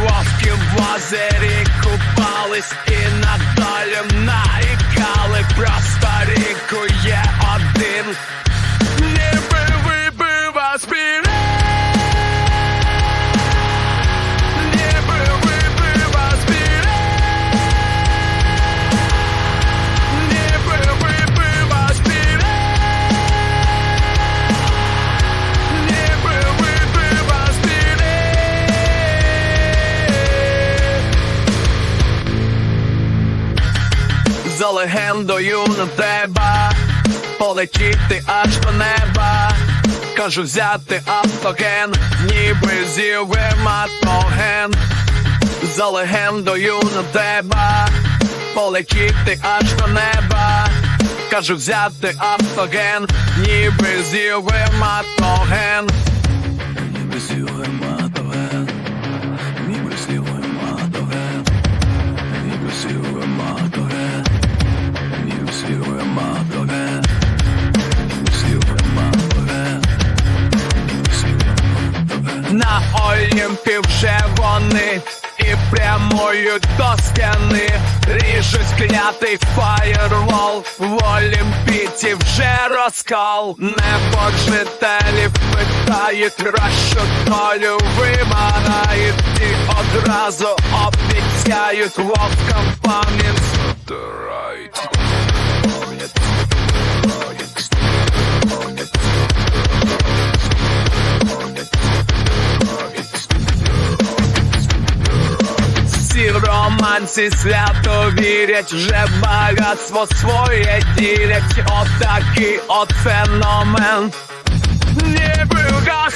вовки в озері купались і надалі нарікали. Просто ріку є один. Легендою на тебе полетіти аж до неба. Кажу взяти автоген, ніби зівематоген. За легендою на тебе полетіти аж до неба. Кажу взяти автоген, ніби зівематоген. Ніби зівематоген, На вже вони і прямують до стіни. Ріжуть клятий фаєрвол В Олімпіці вже розкол. Небожителів питають кращу долю вимагають? І одразу обіцяють вовкам Пам'ять в романці свято вірять, вже в багатство своє ділять, отакий от феномен. Ніби гахнув нурофен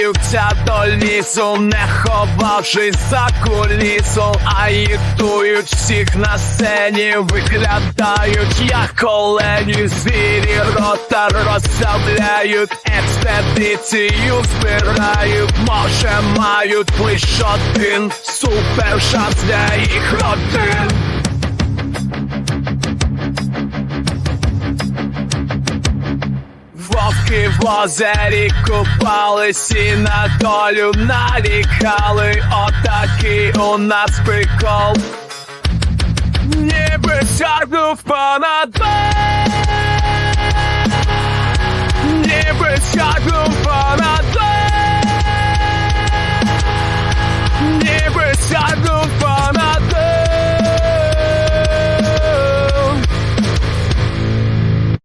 Повертаються до лісу, не ховавшись за кулісу, агітують всіх на сцені, виглядають як колені, звірі рота розставляють, експедицію збирають, може мають лиш один супер шанс для їх родин. Вовки в озері купались і на долю нарікали. Отакий у нас прикол. Ніби сягнув понад